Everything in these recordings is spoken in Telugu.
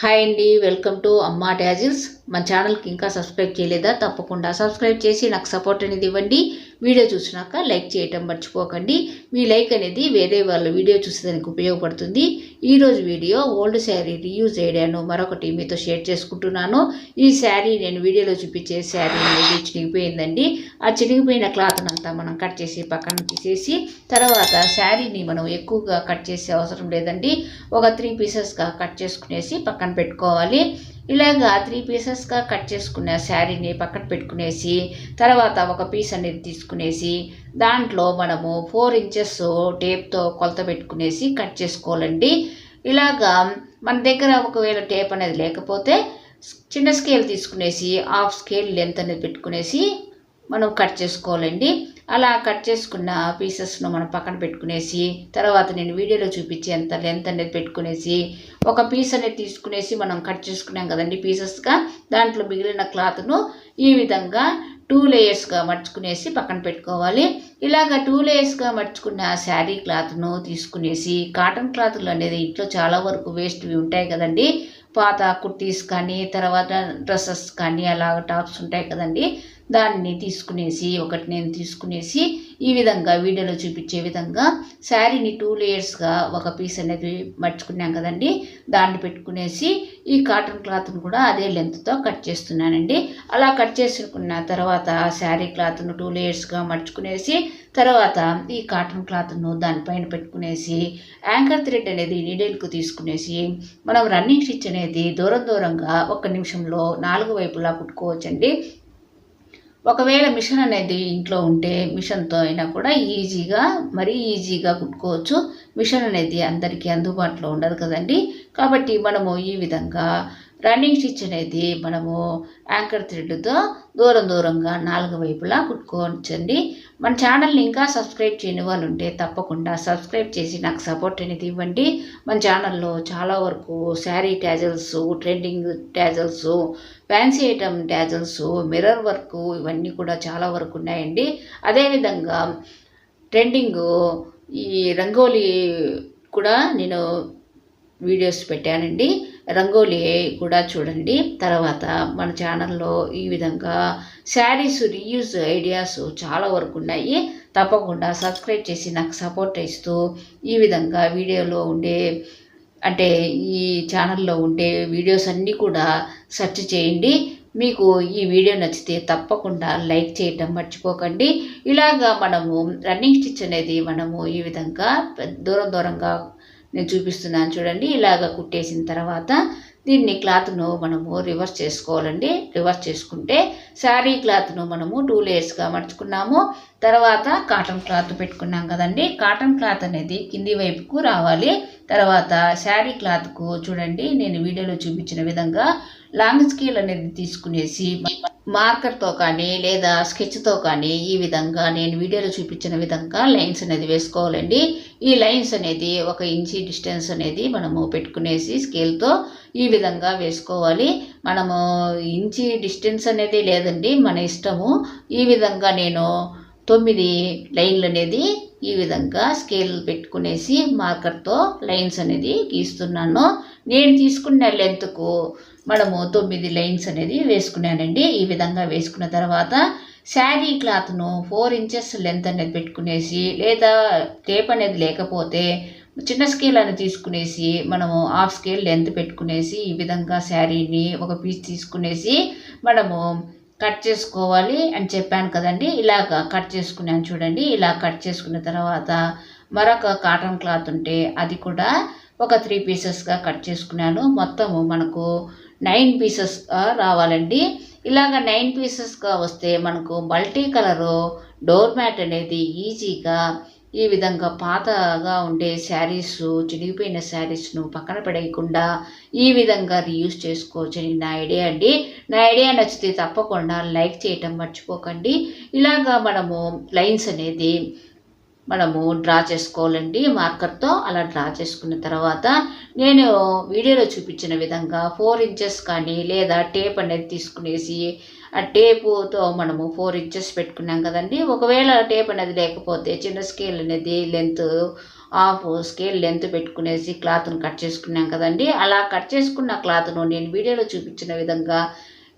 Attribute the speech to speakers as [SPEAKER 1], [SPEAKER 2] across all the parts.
[SPEAKER 1] హాయ్ అండి వెల్కమ్ టు అమ్మా డాజిల్స్ మన ఛానల్కి ఇంకా సబ్స్క్రైబ్ చేయలేదా? తప్పకుండా సబ్స్క్రైబ్ చేసి నాకు సపోర్ట్ అనేది ఇవ్వండి. వీడియో చూసినాక లైక్ చేయటం మర్చిపోకండి. మీ లైక్ అనేది వేరే వాళ్ళ వీడియో చూసేదానికి ఉపయోగపడుతుంది. ఈరోజు వీడియో ఓల్డ్ శారీ రీయూజ్ చేయడాను. మరొకటి మీతో షేర్ చేసుకుంటున్నాను. ఈ శారీ నేను వీడియోలో చూపించే శారీ అనేది చినిగిపోయిందండి. ఆ చినిగిపోయిన క్లాత్ అంతా మనం కట్ చేసి పక్కన తీసేసి తర్వాత శారీని మనం ఎక్కువగా కట్ చేసే అవసరం లేదండి. ఒక త్రీ పీసెస్గా కట్ చేసుకునేసి పక్కన పెట్టుకోవాలి. ఇలాగా త్రీ పీసెస్గా కట్ చేసుకున్న శారీని పక్కన పెట్టుకునేసి తర్వాత ఒక పీస్ అనేది తీసుకునేసి దాంట్లో మనము ఫోర్ ఇంచెస్ టేప్తో కొలత పెట్టుకునేసి కట్ చేసుకోవాలండి. ఇలాగా మన దగ్గర ఒకవేళ టేప్ అనేది లేకపోతే చిన్న స్కేల్ తీసుకునేసి హాఫ్ స్కేల్ లెంత్ అనేది పెట్టుకునేసి మనం కట్ చేసుకోవాలండి. అలా కట్ చేసుకున్న పీసెస్ను మనం పక్కన పెట్టుకునేసి తర్వాత నేను వీడియోలో చూపించేంత లెంత్ అనేది పెట్టుకునేసి ఒక పీస్ అనేది తీసుకునేసి మనం కట్ చేసుకున్నాం కదండి పీసెస్గా దాంట్లో మిగిలిన క్లాత్ను ఈ విధంగా టూ లేయర్స్గా మర్చుకునేసి పక్కన పెట్టుకోవాలి. ఇలాగ టూ లేయర్స్గా మర్చుకున్న శారీ క్లాత్ను తీసుకునేసి కాటన్ క్లాత్లు అనేది ఇంట్లో చాలా వరకు వేస్ట్వి ఉంటాయి కదండి. పాత కుర్తీస్ కానీ తర్వాత డ్రెస్సెస్ కానీ అలా టాప్స్ ఉంటాయి కదండి. దాన్ని తీసుకునేసి ఒకటి నేను తీసుకునేసి ఈ విధంగా వీడియోలో చూపించే విధంగా శారీని టూ లేయర్స్గా ఒక పీస్ అనేది మర్చుకున్నాం కదండి. దాన్ని పెట్టుకునేసి ఈ కాటన్ క్లాత్ను కూడా అదే లెంత్తో కట్ చేస్తున్నానండి. అలా కట్ చేసుకున్న తర్వాత శారీ క్లాత్ను టూ లేయర్స్గా మర్చుకునేసి తర్వాత ఈ కాటన్ క్లాత్ను దానిపైన పెట్టుకునేసి యాంకర్ థ్రెడ్ అనేది నీడేల్కు తీసుకునేసి మనం రన్నింగ్ స్టిచ్ అనేది దూరం దూరంగా ఒక నిమిషంలో నాలుగు వైపులా కుట్టుకోవచ్చండి. ఒకవేళ మిషన్ అనేది ఇంట్లో ఉంటే మిషన్తో అయినా కూడా ఈజీగా మరీ ఈజీగా కుట్టుకోవచ్చు. మిషన్ అనేది అందరికీ అందుబాటులో ఉండదు కదండి. కాబట్టి మనము ఈ విధంగా రన్నింగ్ స్టిచ్ అనేది మనము యాంకర్ థ్రెడ్తో దూరం దూరంగా నాలుగు వైపులా కుట్టుకోవచ్చండి. మన ఛానల్ని ఇంకా సబ్స్క్రైబ్ చేయని వాళ్ళు ఉంటే తప్పకుండా సబ్స్క్రైబ్ చేసి నాకు సపోర్ట్ అనేది ఇవ్వండి. మన ఛానల్లో చాలా వరకు sari tassels trending tassels fancy item tassels mirror work ఇవన్నీ కూడా చాలా వరకు ఉన్నాయండి. అదేవిధంగా ట్రెండింగ్ ఈ రంగోలీ కూడా నేను వీడియోస్ పెట్టానండి. రంగోలీ కూడా చూడండి. తర్వాత మన ఛానల్లో ఈ విధంగా శారీస్ రీయూజ్ ఐడియాస్ చాలా వరకు ఉన్నాయి. తప్పకుండా సబ్స్క్రైబ్ చేసి నాకు సపోర్ట్ ఇస్తూ ఈ విధంగా వీడియోలో ఉండే అంటే ఈ ఛానల్లో ఉండే వీడియోస్ అన్నీ కూడా సెర్చ్ చేయండి. మీకు ఈ వీడియో నచ్చితే తప్పకుండా లైక్ చేయటం మర్చిపోకండి. ఇలాగా మనము రన్నింగ్ స్టిచ్ అనేది మనము ఈ విధంగా దూరం దూరంగా నేను చూపిస్తున్నాను చూడండి. ఇలాగ కుట్టేసిన తర్వాత దీన్ని క్లాత్ను మనము రివర్స్ చేసుకోవాలండి. రివర్స్ చేసుకుంటే శారీ క్లాత్ను మనము టూ లేయర్స్గా మర్చుకున్నాము తర్వాత కాటన్ క్లాత్ పెట్టుకున్నాం కదండి. కాటన్ క్లాత్ అనేది కింది వైపుకు రావాలి. తర్వాత శారీ క్లాత్కు చూడండి. నేను వీడియోలో చూపించిన విధంగా లాంగ్ స్కేల్ అనేది తీసుకునేసి మార్కర్తో కానీ లేదా స్కెచ్తో కానీ ఈ విధంగా నేను వీడియోలో చూపించిన విధంగా లైన్స్ అనేది వేసుకోవాలండి. ఈ లైన్స్ అనేది ఒక ఇంచి డిస్టెన్స్ అనేది మనము పెట్టుకునేసి స్కేల్తో ఈ విధంగా వేసుకోవాలి. మనము ఇంచి డిస్టెన్స్ అనేది లేదండి మన ఇష్టము. ఈ విధంగా నేను తొమ్మిది లైన్లు అనేది ఈ విధంగా స్కేల్ పెట్టుకునేసి మార్కర్తో లైన్స్ అనేది గీస్తున్నాను. నేను తీసుకున్న లెంత్కు మనము తొమ్మిది లైన్స్ అనేది వేసుకున్నానండి. ఈ విధంగా వేసుకున్న తర్వాత శారీ క్లాత్ను ఫోర్ ఇంచెస్ లెంత్ అనేది పెట్టుకునేసి లేదా టేప్ అనేది లేకపోతే చిన్న స్కేల్ అని తీసుకునేసి మనము హాఫ్ స్కేల్ లెంత్ పెట్టుకునేసి ఈ విధంగా శారీని ఒక పీస్ తీసుకునేసి మనము కట్ చేసుకోవాలి అని చెప్పాను కదండి. ఇలాగ కట్ చేసుకున్నాను చూడండి. ఇలా కట్ చేసుకున్న తర్వాత మరొక కాటన్ క్లాత్ ఉంటే అది కూడా ఒక త్రీ పీసెస్గా కట్ చేసుకున్నాను. మొత్తము మనకు నైన్ పీసెస్గా రావాలండి. ఇలాగ నైన్ పీసెస్గా వస్తే మనకు మల్టీ కలరు డోర్ మ్యాట్ అనేది ఈజీగా ఈ విధంగా పాతగా ఉండే శారీస్ చిరిగిపోయిన శారీస్ను పక్కన పడేయకుండా ఈ విధంగా రీయూజ్ చేసుకోవచ్చని నా ఐడియా అండి. నా ఐడియా నచ్చితే తప్పకుండా లైక్ చేయటం మర్చిపోకండి. ఇలాగా మనము లైన్స్ అనేది మనము డ్రా చేసుకోవాలండి మార్కర్తో అలా డ్రా చేసుకున్న తర్వాత నేను వీడియోలో చూపించిన విధంగా ఫోర్ ఇంచెస్ కానీ లేదా టేప్ అనేది తీసుకునేసి ఆ టేపుతో మనము ఫోర్ ఇంచెస్ పెట్టుకున్నాం కదండి. ఒకవేళ టేప్ అనేది లేకపోతే చిన్న స్కేల్ అనేది లెంత్ హాఫ్ స్కేల్ లెంత్ పెట్టుకునేసి క్లాత్ను కట్ చేసుకున్నాం కదండి. అలా కట్ చేసుకున్న క్లాత్ను నేను వీడియోలో చూపించిన విధంగా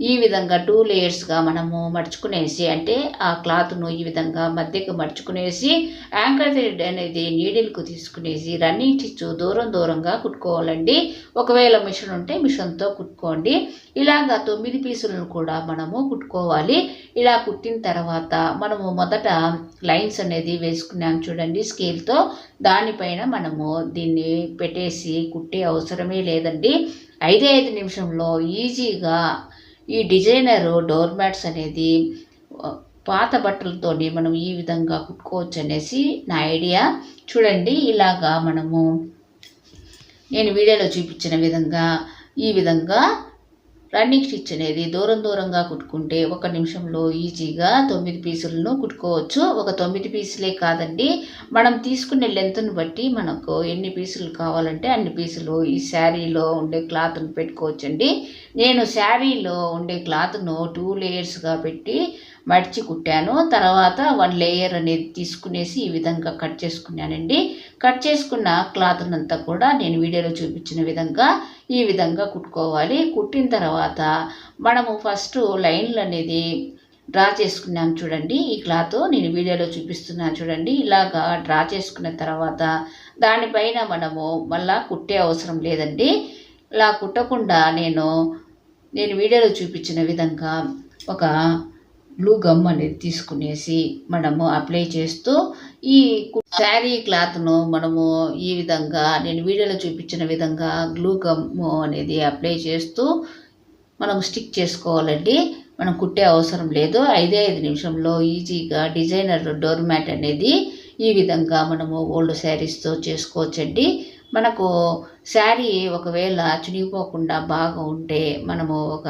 [SPEAKER 1] ఈ విధంగా టూ లేయర్స్గా మనము మడుచుకునేసి అంటే ఆ క్లాత్ను ఈ విధంగా మధ్యకు మడుచుకునేసి యాంకర్ థ్రెడ్ అనేది నీడిల్కు తీసుకునేసి రన్నింగ్ స్టిచ్ దూరం దూరంగా కుట్టుకోవాలండి. ఒకవేళ మిషన్ ఉంటే మిషన్తో కుట్టుకోండి. ఇలాగా తొమ్మిది పీసులను కూడా మనము కుట్టుకోవాలి. ఇలా కుట్టిన తర్వాత మనము మొదట లైన్స్ అనేది వేసుకున్నాం చూడండి స్కేల్తో దానిపైన మనము దీన్ని పెట్టేసి కుట్టే అవసరమే లేదండి. ఐదే ఐదు నిమిషంలో ఈజీగా ఈ డిజైనర్ డోర్ మ్యాట్స్ అనేది పాత బట్టలతోని మనం ఈ విధంగా కుట్టుకోవచ్చు అనేసి నా ఐడియా. చూడండి ఇలాగా మనము నేను వీడియోలో చూపించిన విధంగా ఈ విధంగా రన్నింగ్ స్టిచ్ అనేది దూరం దూరంగా కుట్టుకుంటే ఒక నిమిషంలో ఈజీగా తొమ్మిది పీసులను కుట్టుకోవచ్చు. ఒక తొమ్మిది పీసులే కాదండి మనం తీసుకునే లెంత్ను బట్టి మనకు ఎన్ని పీసులు కావాలంటే అన్ని పీసులు ఈ శారీలో ఉండే క్లాత్ను పెట్టుకోవచ్చండి. నేను శారీలో ఉండే క్లాత్ను టూ లేయర్స్గా పెట్టి మడిచి కుట్టాను. తర్వాత వన్ లేయర్ అనేది తీసుకునేసి ఈ విధంగా కట్ చేసుకున్నానండి. కట్ చేసుకున్న క్లాత్ అంతా కూడా నేను వీడియోలో చూపించిన విధంగా ఈ విధంగా కుట్టుకోవాలి. కుట్టిన తర్వాత మనము ఫస్ట్ లైన్లు అనేది డ్రా చేసుకున్నాం చూడండి. ఈ క్లాత్ నేను వీడియోలో చూపిస్తున్నాను చూడండి. ఇలాగా డ్రా చేసుకున్న తర్వాత దానిపైన మనము మళ్ళా కుట్టే అవసరం లేదండి. ఇలా కుట్టకుండా నేను నేను వీడియోలో చూపించిన విధంగా ఒక బ్లూ గమ్ అనేది తీసుకునేసి మనము అప్లై చేస్తూ ఈ శారీ క్లాత్ను మనము ఈ విధంగా నేను వీడియోలో చూపించిన విధంగా గ్లూ గమ్ అనేది అప్లై చేస్తూ మనం స్టిక్ చేసుకోవాలండి. మనం కుట్టే అవసరం లేదు. ఐదే ఐదు నిమిషంలో ఈజీగా డిజైనర్ డోర్ మ్యాట్ అనేది ఈ విధంగా మనము ఓల్డ్ శారీస్తో చేసుకోవచ్చండి. మనకు శారీ ఒకవేళ చునిగిపోకుండా బాగా ఉంటే మనము ఒక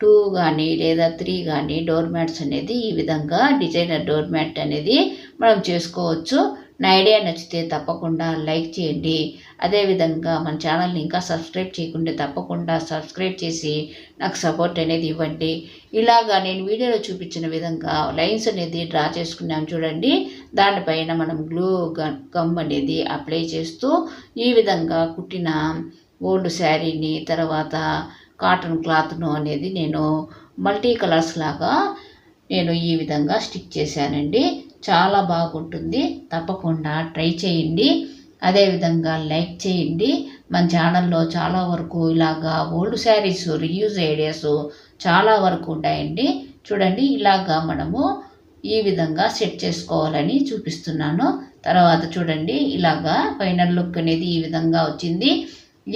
[SPEAKER 1] టూ కానీ లేదా త్రీ కానీ డోర్ మ్యాట్స్ అనేది ఈ విధంగా డిజైనర్ డోర్ మ్యాట్ అనేది మనం చేసుకోవచ్చు. నా ఐడియా నచ్చితే తప్పకుండా లైక్ చేయండి. అదేవిధంగా మన ఛానల్ని ఇంకా సబ్స్క్రైబ్ చేయకుండా తప్పకుండా సబ్స్క్రైబ్ చేసి నాకు సపోర్ట్ అనేది ఇవ్వండి. ఇలాగా నేను వీడియోలో చూపించిన విధంగా లైన్స్ అనేది డ్రా చేసుకున్నాం చూడండి. దానిపైన మనం గ్లూ గమ్ అనేది అప్లై చేస్తూ ఈ విధంగా కుట్టిన ఓల్డ్ శారీని తర్వాత కాటన్ క్లాత్ను అనేది నేను మల్టీ కలర్స్ లాగా నేను ఈ విధంగా స్టిక్ చేశానండి. చాలా బాగుంటుంది. తప్పకుండా ట్రై చేయండి. అదేవిధంగా లైక్ చేయండి. మన ఛానల్లో చాలా వరకు ఇలాగా ఓల్డ్ శారీస్ రియూజ్ ఐడియాస్ చాలా వరకు ఉంటాయండి. చూడండి ఇలాగా మనము ఈ విధంగా సెట్ చేసుకోవాలని చూపిస్తున్నాను. తర్వాత చూడండి ఇలాగా ఫైనల్ లుక్ అనేది ఈ విధంగా వచ్చింది.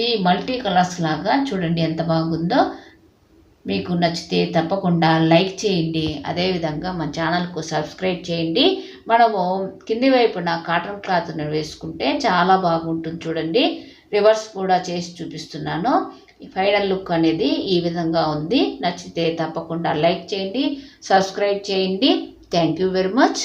[SPEAKER 1] ఈ మల్టీ కలర్స్ లాగా చూడండి ఎంత బాగుందో. మీకు నచ్చితే తప్పకుండా లైక్ చేయండి. అదేవిధంగా మన ఛానల్కు సబ్స్క్రైబ్ చేయండి. మనము కింది వైపున కాటన్ క్లాత్ను వేసుకుంటే చాలా బాగుంటుంది చూడండి. రివర్స్ కూడా చేసి చూపిస్తున్నాను. ఫైనల్ లుక్ అనేది ఈ విధంగా ఉంది. నచ్చితే తప్పకుండా లైక్ చేయండి సబ్స్క్రైబ్ చేయండి. Thank you very much.